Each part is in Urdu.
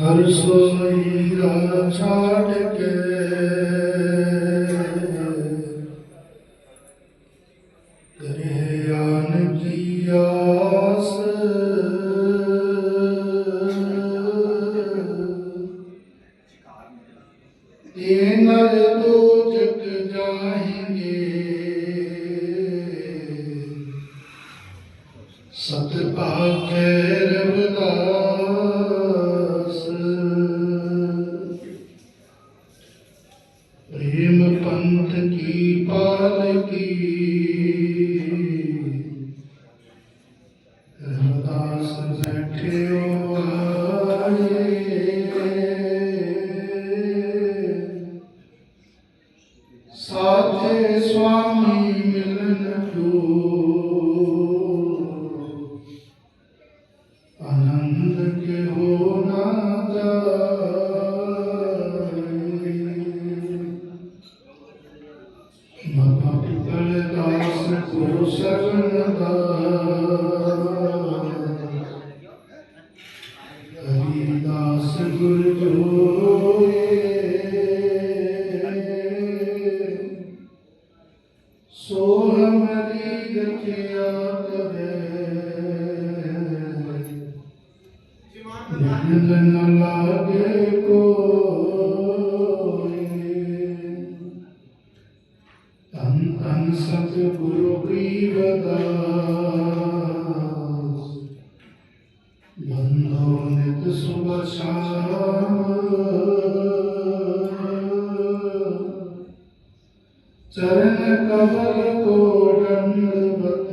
ਹਰ ਸੋਈ ਰਾ ਛਾੜ ਕੇ। ہم پنت کی پالکی seven above. ਬੰਦੋ ਨਿਤ ਸੁਭ ਸ਼ਾਮ ਚਰਨ ਕਮਲ ਕੋ ਦੰਡਵਤ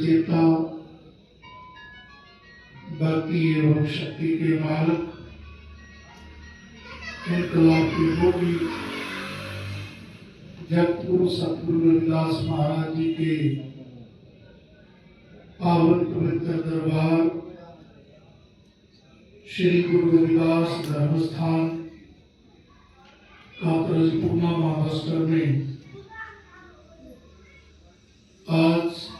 رسیتا بھکتی ایوم شکتی کے مالک انقلاب کے ہوگی جگپور ستگرو روداس مہاراج جی کے پاون پوتر دربار، شری گرو رویداس دھرم پورنا مہاراشٹر میں۔ آج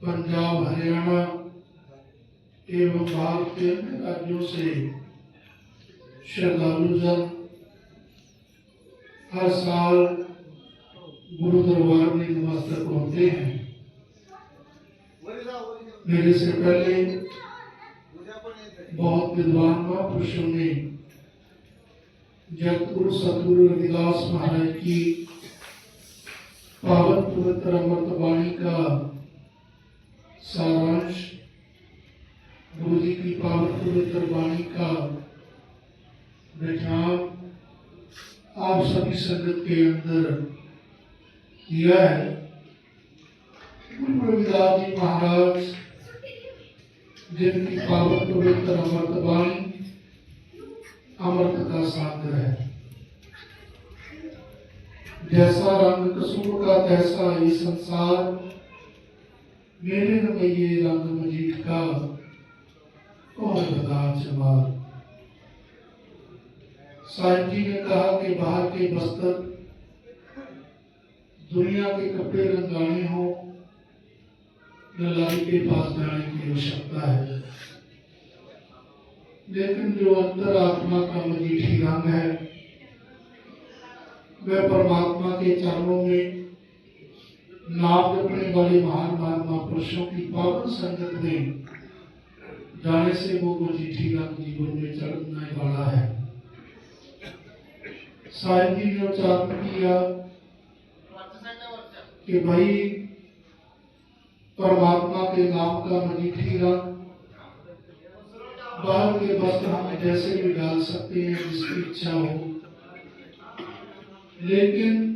پنجاب، ہریانہ کے وفال کے راجیوں سے شردالو جل ہر سال گرو دربار میں نماستر پہنتے ہیں۔ میرے سے پہلے بہت بدوان کا پرشن نے جب گرو سطور رویداس مہاراج کی پاوت پوتر امرت بانی کا ساراش گرو جی کی پاورفل قربانی کا رجحان آپ سبھی سنگت کے اندر دیا ہے۔ گرو رویداس جی مہاراج، جن کی پاورفل امرت بانی امرت کا ساتھ ہے۔ جیسا رنگ کسور کا، تیسا یہ سنسار۔ میرے رویے رنگ مجید کا اور بدار شمار صاحب جی نے کہا کہ باہر کے بستر دنیا کے کپڑے رنگانے ہوں لڑائی کے پاس جانے کی آوشکتا ہے۔ لیکن جو اندر آتما کا مجیٹھی رنگ ہے وہ پرماتما کے چاروں میں نام رکھنے والے مہان مہاتما پروشوں کی پاون سنگت میں جانے سے وہ مجھے رنگ جیون میں چڑھنے والا ہے۔ صاحب جی نے اچار کیا کہ بھائی پرماتما کے نام کا مجیٹھی باہر کے وقت ہم جیسے بھی ڈال سکتے ہیں جس کی اچھا ہو۔ لیکن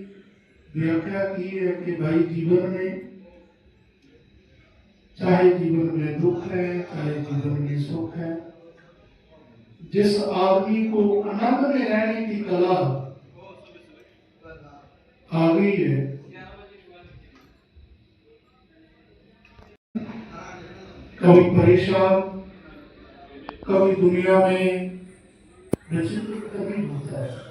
ویاخیا کی ہے کہ بھائی جیون میں، چاہے جیون میں دکھ ہے، چاہے جیون میں سکھ ہے، جس آدمی کو انند میں رہنے کی کلا آ گئی ہے۔ کبھی پریشان، کبھی دنیا میں ہوتا ہے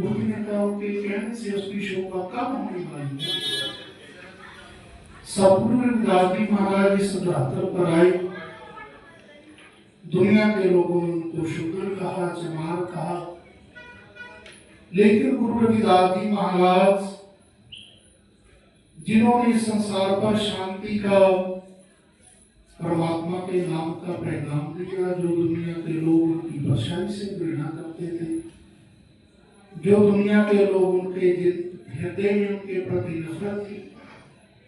وہ بھی نیتاؤں کے کہنے سے اس کی شوبہ کم ہونے والی سپورن گاندھی مہاراج اس دہتر پر آئے دنیا کے لوگوں نے ان کو شکر کہا جمال کہا لیکن گرو روی دادی مہاراج جنہوں نے سنسار پر شانتی کا پرماتما کے نام کا پیغام دیا، جو دنیا کے لوگ ان کی بادشاہی سے پریڑنا کرتے تھے۔ جو دنیا کے لوگ ان کے ہردے میں ان کے پرتی نفرت تھی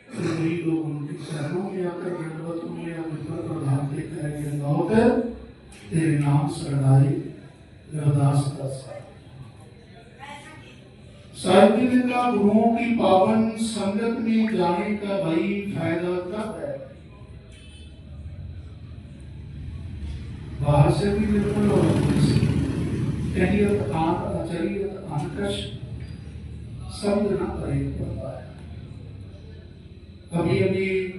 وہی لوگ ان کے شہروں میں آ کر ضرورت میں یا نفرت پر بھاگتے کریں گے نہ ہو کر تیرے نام سرداری روداس کا سر سرگرد کا گروہوں کی پابند سنگت میں جانے کا بھائی فائدہ کب ہے؟ باہر سے بھی پرکش سمجھنا قریب پڑتا ہے ابھی ابھی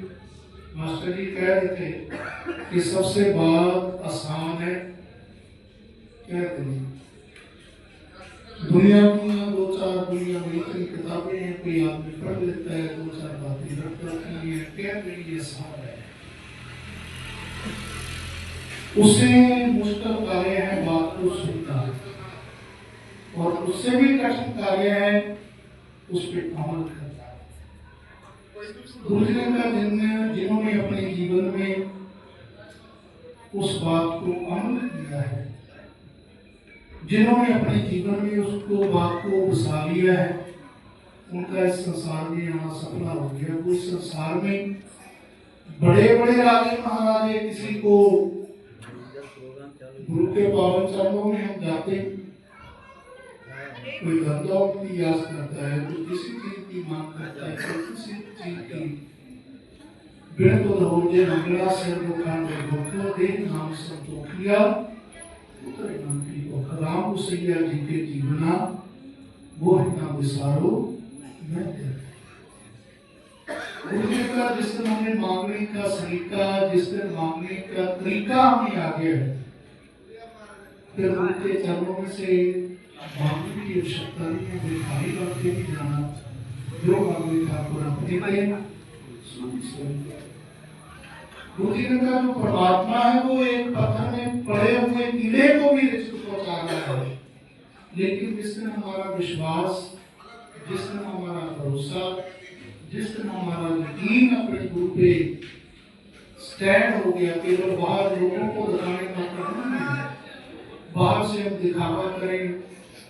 ماسٹر جی کہہ رہے تھے کہ سب سے بات آسان ہے کیا کریں دنیا کی دو چار دنیا میں اتنی کتابیں ہیں کوئی آدمی پڑھ لیتا ہے، دو چار باتیں رکھ رکھی ہیں کیا میرے لیے آسان ہے۔ اسے مشکل کرے ہیں، بات کو سنتا ہے۔ اور اس سے بھی کٹھن کاریہ ہے اس پہ عمل کرتا ہے دوسرے کا جن جنہوں نے اپنے جیون میں اس بات کو عمل کیا ہے، جنہوں نے اپنے جیون میں اس کو بات کو بسا لیا ہے، ان کا اس سنسار میں یہاں سفلا ہو گیا۔ اس سنسار میں بڑے بڑے راجے مہاراجے کسی کو گرو کے پاون چرنوں میں ہم جاتے ہیں۔ کوئی بندوق کی یاد کرتا ہے کوئی کسی چیز کی مانگ کرتا ہے کوئی کسی چیز کی بیڑ ہو جے منگلا سے دکان میں بھوکو دین ہم سب تو کیا؟ خرام سیا جی کے جیونا وہ نہ وسارو میں مجھے کا جس دن ہمیں مانگنے کا سلیقہ جس دن مانگنے کا طریقہ ہمیں آگے ہے۔ پھر ان کے چرموں سے معاملے کی آوشکتا نہیں ہے میرے بھائی بات کے بھی جانا جو معاملے کا آپ کو رابطی مطلب بھائی ہے۔ مودی نے کہا جو پرماتما ہے، وہ ایک پتھر میں پڑے ہوئے کیڑے کو بھی رسک پہنچا رہا ہے۔ لیکن جس نے ہمارا وشواس، جس نے ہمارا بھروسہ، جس نے ہمارا یقین اپنے گرو پہ سٹینڈ ہو گیا کہ وہ باہر لوگوں کو دکھانے کا کرنا نہیں ہے۔ باہر سے ہم دکھاوا کریں۔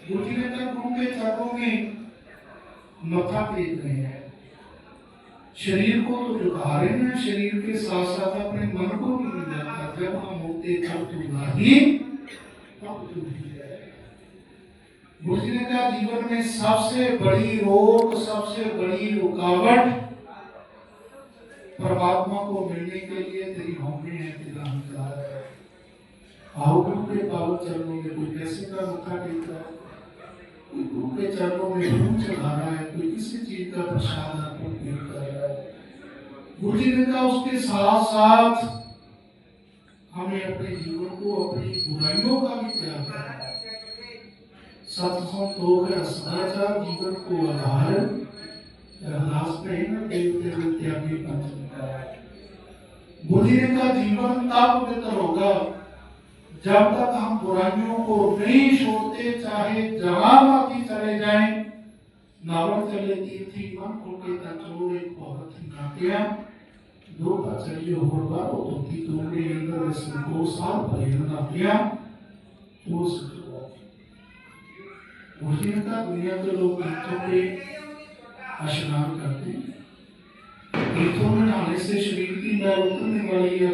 ಗುಜರಿದ ಗುಂಬೆ چاقوں متھا پیٹ رہے ہیں شریر کو تو جھکا رہے ہیں شریر کے ساتھ ساتھ اپنے من کو بھی مل جاتا جب ہم ہوتے تب تو نہیں تب تو گزرے کا جیون میں سب سے بڑی روک، سب سے بڑی رکاوٹ پرماتما کو ملنے کے لیے تیری ہومی ہے تیرا ہمدار ہے۔ آؤٹوں کے پاؤ چلنے میں کوئی کیسے کا مکھا ٹیکتا ہے کوئی بھوکے چاروں میں ضرور چڑھا رہا ہے، کوئی کسی چیز کا پرساد آپ کو پیٹ کر رہا ہے۔ گرو جی نے کہا اس کے ساتھ ساتھ ہمیں اپنے جیون کو، اپنی برائیوں کا بھی پیار کرنا ہے۔ سب جیون کو آدھار دیوتے ہوتے پنچ گرو جی نے کہا جیون بہتر ہوگا۔ جب تک ہم برائیوں کو نہیں چھوڑتے، چاہے جہاں باقی چلے جائیں، ناول چلے گی، تھی من کو کے تکرور ایک بہت ہی کھاکیا دو کچریو ہو بار وہ تو تھی دو کے اندر اس نے دو سال پریرنا کیا۔ تو اس مجھے کا دنیا کے لوگ گیتوں کے اشنان کرتے ہیں۔ گیتوں میں آنے سے شریف کی میں اترنے والی ہے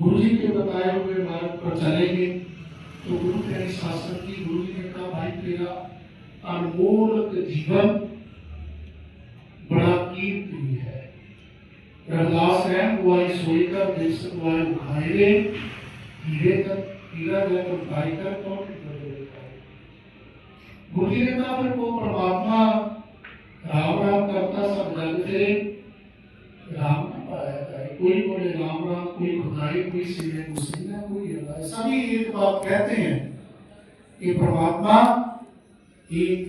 گرو جی کے بتائے ہوئے مارگ پر چلیں گے تو گرو کے شاسن کی گرو جی نے کہا، بھائی تیرا انمول جیون بڑا قیمتی ہے۔ رمداس ہے وہ سوئی کر دیکھ سکوائے اٹھائے لے۔ ہیرے کر ہیرا لے کر اٹھائی کر، کون گرو جی نے کہا، پھر وہ پرماتما رام رام کرتا سب جانتے کوئی بولے رام رام، کوئی خدائی، کوئی سیرے مسیح کوئی اللہ یہ تو آپ کہتے ہیں کہ پرماتما ایک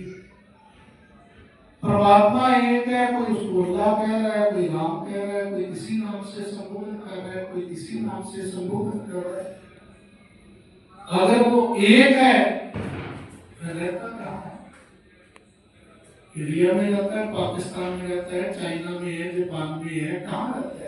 پرماتما ایک ہے، کوئی اس کو اللہ کہہ رہا ہے، کوئی رام کہہ رہا ہے، کوئی کسی نام سے سمبوھن کر رہا ہے، کوئی کسی نام سے سمبوھن کر رہا ہے۔ اگر وہ ایک ہے رہتا کہاں ہے؟ انڈیا میں رہتا ہے، پاکستان میں رہتا ہے، چائنا میں ہے، جاپان میں ہے، کہاں رہتا ہے؟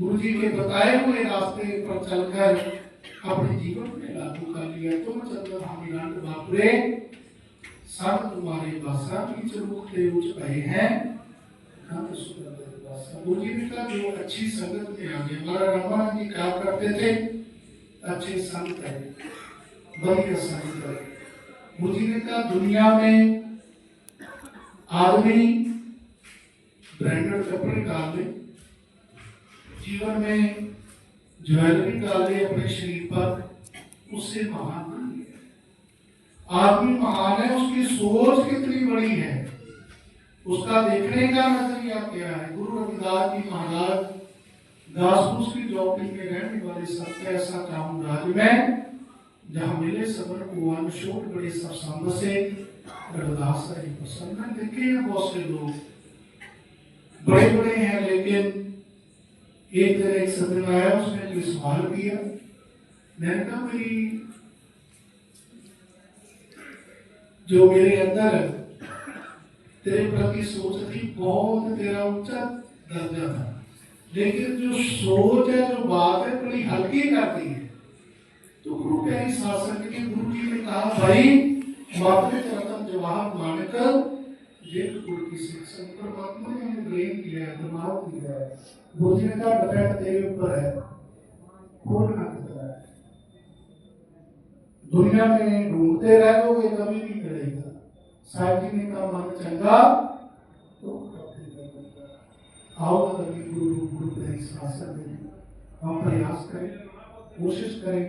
گرو جی کے بتائے ہوئے راستے پر چل کر اپنے جیون میں لاگو کر لیا۔ تو چندر ہماران باپرے سب تمہارے بادشاہ کی چروک لے اٹھ رہے ہیں۔ گرو جی نے کہا، جو اچھی سنگت میں آگے ہمارا رمان جی کہا کرتے تھے، اچھے سنت ہے بڑی سنت ہے گرو جی نے کہا، دنیا میں آدمی برانڈڈ کپڑے کا آدمی جیون میں جویلری ڈالے اپنے شریر پر اس سے مہان نہیں ہے آدمی مہان ہے، اس کی سوچ کتنی بڑی ہے۔ اس کا دیکھنے کا نظریہ کیا ہے؟ گرو روداس کی مہاراج داسپوس کی جھوپڑی میں رہنے والے سب کا ایسا کام راج میں جہاں ملے صبر کو انشور بڑے سب سامنے سے روداس کا ہی پسند ہے دیکھیں بہت سے لوگ بڑے بڑے ہیں، لیکن ایک دن ایک صدر آیا، اس نے کوئی سوال کیا۔ میں نے کہا، بھائی، جو میرے اندر تیرے پر سوچ تھی، بہت تیرا اونچا درجہ تھا۔ لیکن جو سوچ ہے، جو بات ہے، بڑی ہلکی کرتی ہے۔ تو گرو پیاری ساسن کے گرو جی نے کہا، بھائی ماتر چرتم جواہر مانکر پرماتما نے ہمیں ڈرین کیا ہے گمراہ کیا ہے بوجھنے کا ڈبہ تیرے اوپر ہے کھولنا کتنا ہے دنیا میں ڈھونڈتے رہو گے کبھی نہیں ملے گا صاحب جی نے کہا من چنگا تو آؤ کبھی گرو گرو گرو شاسن میں ہم پریاس کریں کوشش کریں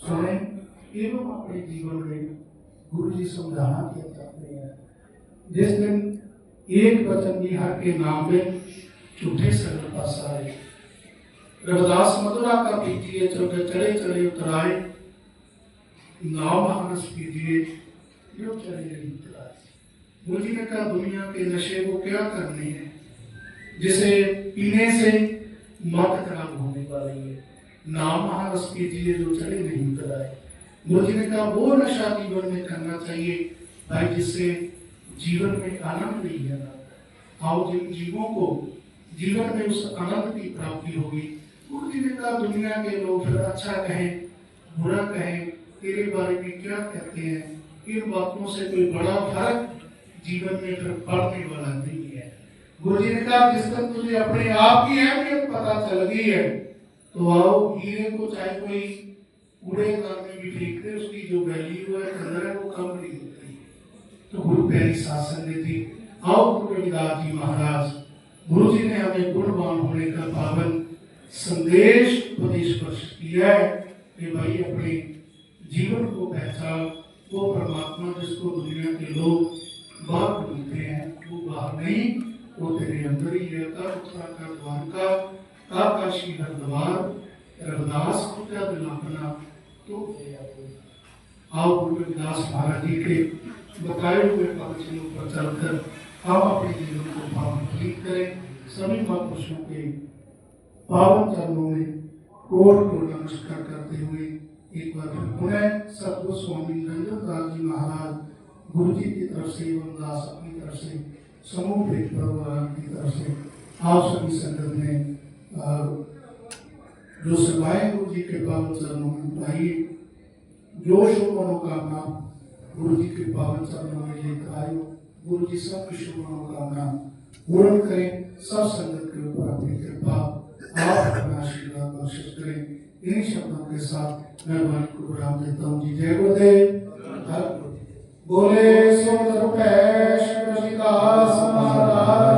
سنیں ایوم اپنے جیون میں گرو جی سمجھانا کیا چاہتے ہیں۔ جس دن ایک وطن ہر کے نام میں جھوٹے سر پاس آئے روداس مدرا کا پیجیے چلے چڑے چڑے اترائے۔ نام ہنس پیجیے یوں چڑے اترائے۔ گرو جی نے کہا، دنیا کے نشے کو کیا کرنے ہیں؟ جسے پینے سے مت خراب ہونے والی ہے۔ نام ہنس پیجیے جو چڑے نہیں مجھے نے کہا وہ نشہ جیون میں کرنا چاہیے، بھائی، جس سے جیون میں آنند نہیں ہے۔ آؤ، جن جیووں کو جیون میں اس آنند کی پراپتی ہوگی گرو جی نے کہا دنیا کے لوگ پھر اچھا کہیں، برا کہیں، تیرے بارے میں کیا کہتے ہیں؟ ان باتوں سے کوئی بڑا فرق جیون میں پھر پڑنے والا نہیں ہے۔ گرو جی نے کہا، جس دن تجھے اپنے آپ کی اہمیت پتہ چل گئی ہے، تو آؤ، ہیرے کو چاہے کوئی کوڑے بھی کی دیکھتے اس کی جو ویلیو ہے قدر ہے وہ کم نہیں ہوتی۔ تو گرو پیاری ساسن نے تھی آؤ گرو روداس جی مہاراج، گرو جی نے ہمیں گڑبان ہونے کا پابند سندیش اپدیش پر کیا ہے کہ بھائی اپنے جیون کو پہچان، وہ پرماتما جس کو دنیا کے لوگ باہر ڈھونڈتے ہیں، وہ باہر نہیں، وہ تیرے اندر ہی ہے۔ کا اترا کا دوار کا کا کاشی ہر دوار روداس کو کیا دلا بنا کیوں آپ ان کے داس مہاراج جی کے بتائے ہوئے پالیسیوں پر چل کر ہم اپنے جیون کو پاون ٹھیک کریں، سبھی مہاپرشوں کے پاون چرنوں میں کوٹ کو نمسکار کرتے ہوئے ایک بار پھر پنہ سب کو سوامی رنجن داس جی مہاراج گرو جی کی طرف سے ایون داس اپنی طرف سے سموہ پیٹ پروار کی طرف سے آپ سبھی سنگت میں جو سوائے گرو جی کے پاون چرنوں میں اٹھائیے جوش و منوکامنا گرو جی کے پاون چرنوں میں لے کر آئیے گرو جی سب کی شبھ منوکامنا پورن کریں، سب سنگت کے اوپر اپنی کرپا آپ اپنا آشیرواد بخش کریں۔ انہی شبدوں کے ساتھ میں بھائی کو پرام دیتا ہوں۔ جی جے گو دے۔ بولے سو درپیش کا سمارا